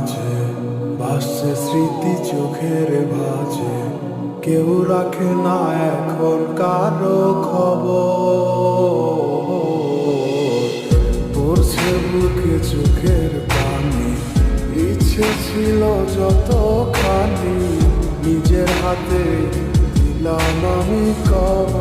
মাঝে, বাসছে স্মৃতি চোখের ভাজে। কেউ রাখে না এখন কারও খবর। পড়ছে বুকে চোখের পানি, ইচ্ছে ছিল যতখানি। নিজের হাতে দিলাম আমি কবর।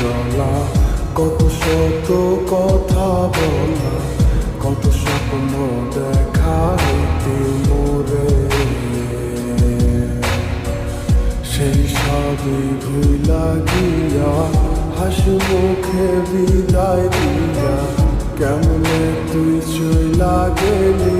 জলা কত শত কথা বলা, কত স্বপ্ন দেখা হইতে মোরে। সেই সবই ভুলা গিয়া, হাসি মুখে বিদায় দিয়া, কেমনে তুই চইলা গেলি?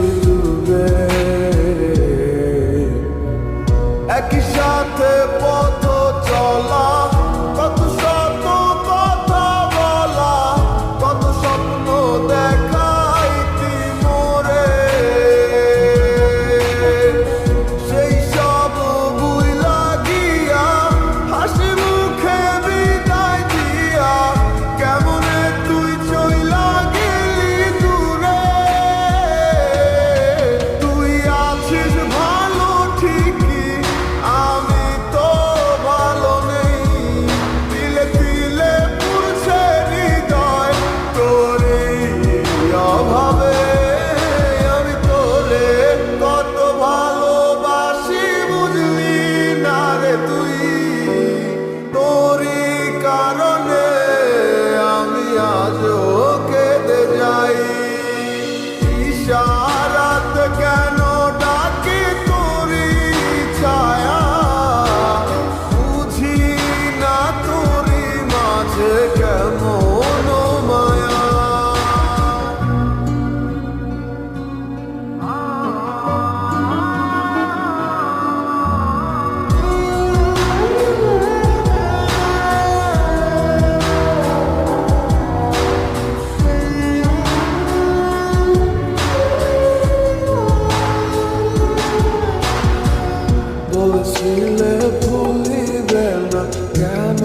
ছিলে ভুলিবে না কেন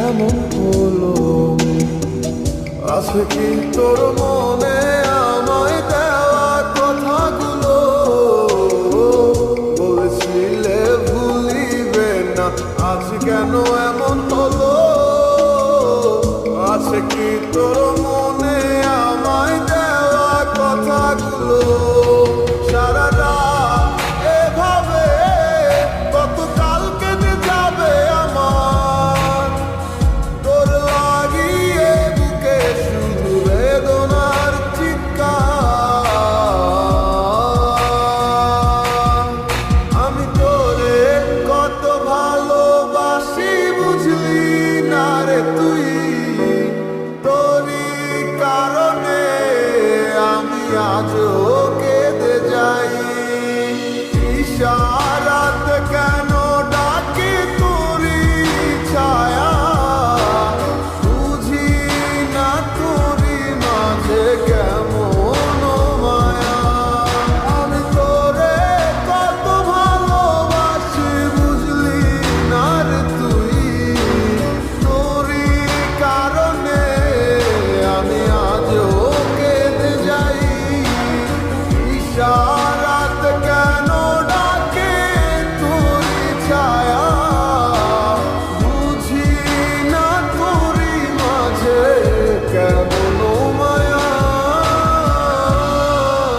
এমন হলো আছে কি তোর মনে কেন এমন হলো আছে কি তোর মনে